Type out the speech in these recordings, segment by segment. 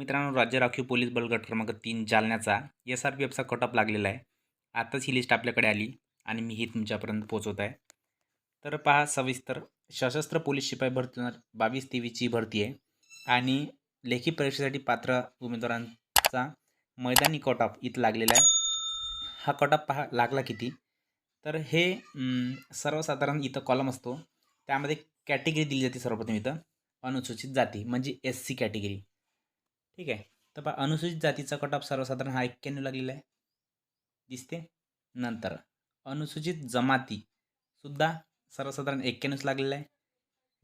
मित्रांनो राज्य राखीव पोलीस बल गट क्रमांक तीन जालन्याचा एस आर पी एफचा कटअप लागलेला आहे. आताच ही लिस्ट आपल्याकडे आली आणि मी ही तुमच्यापर्यंत पोहोचवत आहे. तर पहा सविस्तर. सशस्त्र पोलीस शिपाई भरती बावीस तेवीसची भरती आहे आणि लेखी परीक्षेसाठी पात्र उमेदवारांचा मैदानी कटअप इथं लागलेला आहे. हा कटअप पहा लागला किती? तर हे सर्वसाधारण इथं कॉलम असतो. त्यामध्ये कॅटेगरी दिली जाते सर्वप्रथम इथं. अनुसूचित जाती म्हणजे एस सी कॅटेगरी ठीक आहे. तर पहा अनुसूचित जातीचा कटऑफ सर्वसाधारण हा एक्क्याण्णव लागलेला आहे. दिसते? नंतर अनुसूचित जमाती सुद्धा सर्वसाधारण एक्क्याण्णवच लागलेला आहे.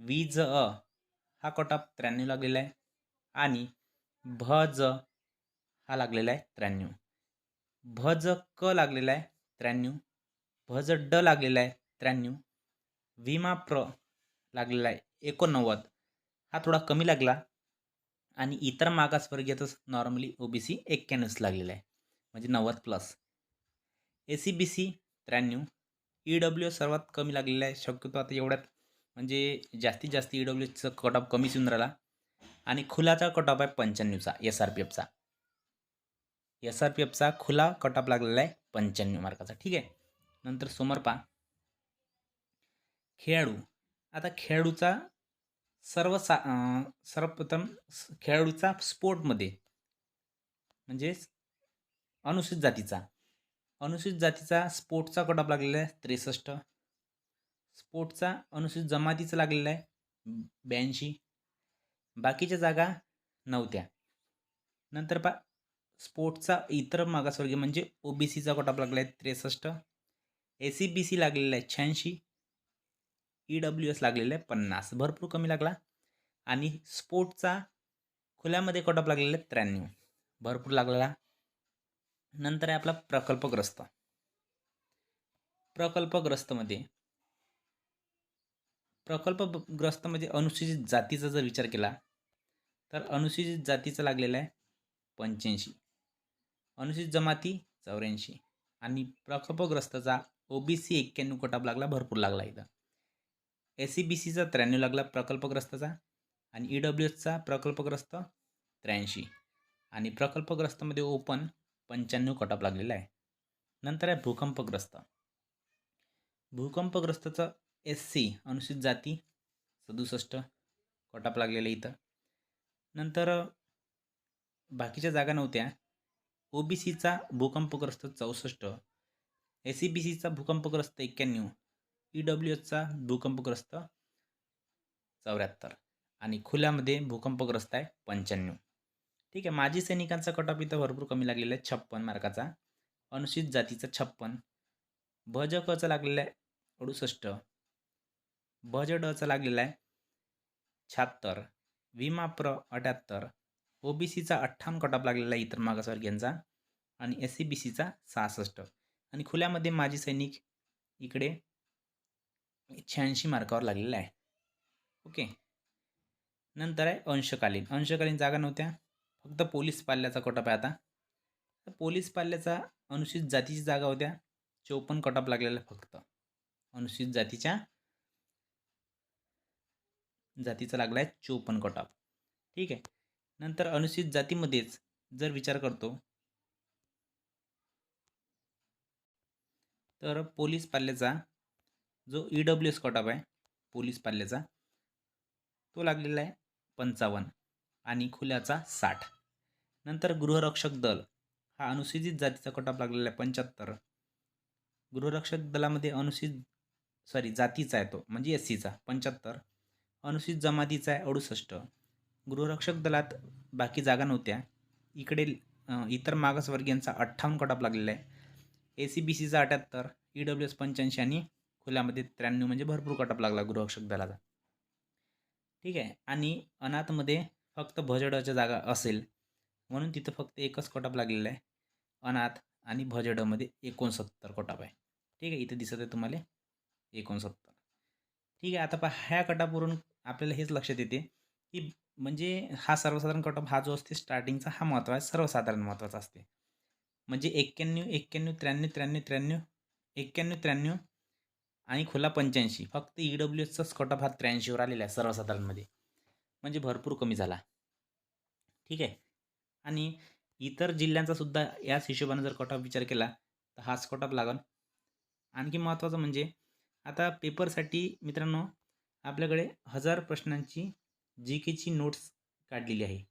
वी ज अ हा कटऑफ त्र्याण्णव लागलेला आहे. आणि भ ज हा लागलेला आहे त्र्याण्णव. भ ज क लागलेला आहे त्र्याण्णव. भ ज ड लागलेला आहे त्र्याण्णव. विमा प्र लागलेला आहे एकोणनव्वद. हा थोडा कमी लागला. आणि इतर मागासवर्गीयातच नॉर्मली ओ बी सी एक्क्याण्णवच लागलेला आहे. म्हणजे नव्वद plus A C B C त्र्याण्णव. ई डब्ल्यू सर्वात कमी लागलेला आहे. शक्यतो आता एवढ्यात म्हणजे जास्तीत जास्त ई डब्ल्यू कट ऑफ कमीच येऊन राहिला. आणि खुलाचा कटऑफ आहे पंच्याण्णवचा एस आर पी एफचा एस आर पी एफचा खुला कटऑफ लागलेला आहे पंच्याण्णव मार्काचा ठीक आहे? नंतर समोर पहा. खेळाडू. आता खेळाडूचा सर्व सा सर्वप्रथम स- खेळाडूचा स्पोर्टमध्ये म्हणजेच अनुसूचित जातीचा अनुसूचित जातीचा स्पोर्टचा कटॉप लागलेला आहे त्रेसष्ट स्पोर्टचा अनुसूचित जमातीचा लागलेला आहे ब्याऐंशी बाकीच्या जागा नव्हत्या नंतर पा स्पोर्टचा इतर मागासवर्गीय म्हणजे ओ बी सीचा कटॉप लागला आहे त्रेसष्ट ए सी बी सी लागलेला आहे शहाऐंशी ई डब्ल्यू एस लागलेला आहे पन्नास. भरपूर कमी लागला. आणि स्पोर्टचा खुल्यामध्ये कटअप लागलेला आहे त्र्याण्णव. भरपूर लागलेला. नंतर आहे आपला प्रकल्पग्रस्त. प्रकल्पग्रस्तमध्ये प्रकल्पग्रस्तमध्ये अनुसूचित जातीचा जर विचार केला तर अनुसूचित जातीचा लागलेला आहे पंच्याऐंशी. अनुसूचित जमाती चौऱ्याऐंशी. आणि प्रकल्पग्रस्तचा ओ बी सी एक्क्याण्णव कटाप लागला भरपूर लागला इथं. एस सी बी सीचा त्र्याण्णव लागला प्रकल्पग्रस्तचा आणि ई डब्ल्यू एसचा प्रकल्पग्रस्त त्र्याऐंशी. आणि प्रकल्पग्रस्तमध्ये ओपन पंच्याण्णव कटअप लागलेला आहे. नंतर आहे भूकंपग्रस्त. भूकंपग्रस्तचं एस सी अनुसूचित जाती सदुसष्ट कटअप लागलेलं इथं. नंतर बाकीच्या जागा नव्हत्या. ओ बी सीचा भूकंपग्रस्त चौसष्ट ए सी बी सीचा भूकंपग्रस्त एक्क्याण्णव ई डब्ल्यू एचचा भूकंपग्रस्त चौऱ्याहत्तर आणि खुल्यामध्ये भूकंपग्रस्त आहे पंच्याण्णव. ठीक आहे माजी सैनिकांचा कटॉप इथं भरपूर कमी लागलेला आहे छप्पन मार्काचा. अनुसूचित जातीचा छप्पन. भज कचा लागलेला आहे अडुसष्ट. भज डचा लागलेला आहे शहात्तर. विमा प्र अठ्याहत्तर. ओ बी सीचा अठ्ठावन्न कटॉप लागलेला आहे इतर मागासवर्गीयांचा आणि एस सी बी सीचा सहासष्ट. आणि खुल्यामध्ये माजी सैनिक इकडे शहाऐंशी मार्कावर लागलेला आहे. ओके. नंतर आहे अंशकालीन. अंशकालीन जागा नव्हत्या. फक्त पोलीस पाल्याचा कटप आहे आता. पोलीस पाल्याचा अनुसूचित जातीची जागा होत्या. चौपन्न कटप लागलेला फक्त. अनुसूचित जातीच्या जातीचा लागला आहे चौपन्न कटअप ठीक आहे. नंतर अनुसूचित जातीमध्येच जर विचार करतो. तर पोलीस पाल्याचा जो ई डब्ल्यू एस कटअप आहे पोलीस पाल्याचा तो लागलेला आहे पंचावन्न आणि खुल्याचा साठ. नंतर गृहरक्षक दल हा अनुसूचित जातीचा कटअप लागलेला आहे पंच्याहत्तर. गृहरक्षक दलामध्ये अनुसूचित सॉरी जातीचा आहे तो म्हणजे एस सीचा पंच्याहत्तर. अनुसूचित जमातीचा आहे अडुसष्ट. गृहरक्षक दलात बाकी जागा नव्हत्या. इकडे इतर मागासवर्गीयांचा अठ्ठावन्न कटअप लागलेला आहे. ए सी बी सीचा अठ्याहत्तर ई डब्ल्यू एस पंच्याऐंशी आणि खुल्यामध्ये त्र्याण्णव म्हणजे भरपूर कटअप लागला गृह शब्दाला ठीक आहे. आणि अनाथमध्ये फक्त भजडाच्या जागा असेल म्हणून तिथं फक्त एकच कटअप लागलेला आहे. अनाथ आणि भजडमध्ये एकोणसत्तर कटअप आहे. ठीक आहे. इथं दिसत आहे तुम्हाला एकोणसत्तर. ठीक आहे. आता पहा ह्या कटापवरून आपल्याला हेच लक्षात येते की म्हणजे हा सर्वसाधारण कटअप हा जो असते स्टार्टिंगचा हा महत्त्वाचा सर्वसाधारण महत्त्वाचा असते. म्हणजे एक्क्याण्णव एक्क्याण्णव त्र्याण्णव त्र्याण्णव त्र्याण्णव एक्क्याण्णव त्र्याण्णव आणि खुला पंच्याऐंशी. फक्त ई डब्ल्यू एसचाच ऑफ हा त्र्याऐंशीवर आलेला आहे सर्वसाधारणमध्ये. म्हणजे भरपूर कमी झाला. ठीक आहे? आणि इतर जिल्ह्यांचा सुद्धा याच हिशोबानं जर कट ऑफ विचार केला तर हाच कट ऑफ लागन आणखी महत्त्वाचं म्हणजे आता पेपरसाठी मित्रांनो आपल्याकडे हजार प्रश्नांची जी केची नोट्स काढलेली आहे.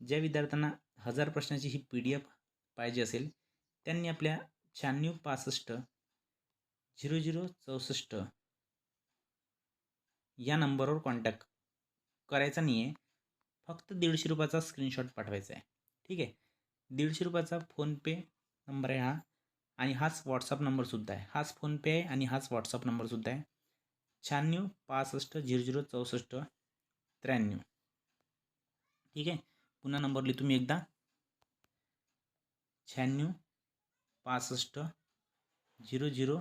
ज्या विद्यार्थ्यांना हजार प्रश्नाची ही पी डी एफ पाहिजे असेल त्यांनी आपल्या शहाण्णव पासष्ट झिरो झिरो चौसष्ट. या नंबरवर कॉन्टॅक्ट करायचा नाही आहे फक्त दीडशे रुपयाचा स्क्रीनशॉट पाठवायचा आहे. ठीक आहे? दीडशे रुपयाचा फोनपे नंबर आहे हा. आणि हाच व्हॉट्सअप नंबरसुद्धा आहे. हाच फोनपे आहे आणि हाच व्हॉट्सअप नंबरसुद्धा आहे. शहाण्णव पासष्ट झिरो झिरो चौसष्ट त्र्याण्णव. ठीक आहे? पुन्हा नंबर लिहितो मी एकदा. शहाण्णव पासष्ट झिरो झिरो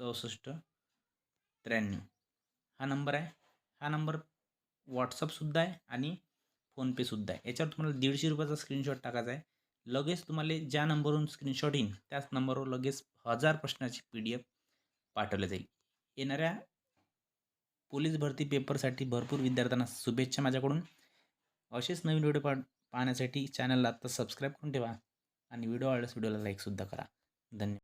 चौसष्ट त्र्याण्णव. हा नंबर आहे. हा नंबर व्हॉट्सअपसुद्धा आहे आणि फोनपेसुद्धा आहे. याच्यावर तुम्हाला दीडशे रुपयाचा स्क्रीनशॉट टाकायचा आहे. लगेच तुम्हाला ज्या नंबरवरून स्क्रीनशॉट येईन त्याच नंबरवर लगेच हजार प्रश्नाची पी डी एफ पाठवली जाईल. येणाऱ्या पोलीस भरती पेपरसाठी भरपूर विद्यार्थ्यांना शुभेच्छा माझ्याकडून. असेच नवीन व्हिडिओ पा पाहण्यासाठी चॅनलला आत्ता सबस्क्राईब करून ठेवा आणि व्हिडिओ आवडल्यास व्हिडिओला लाईकसुद्धा करा. धन्यवाद.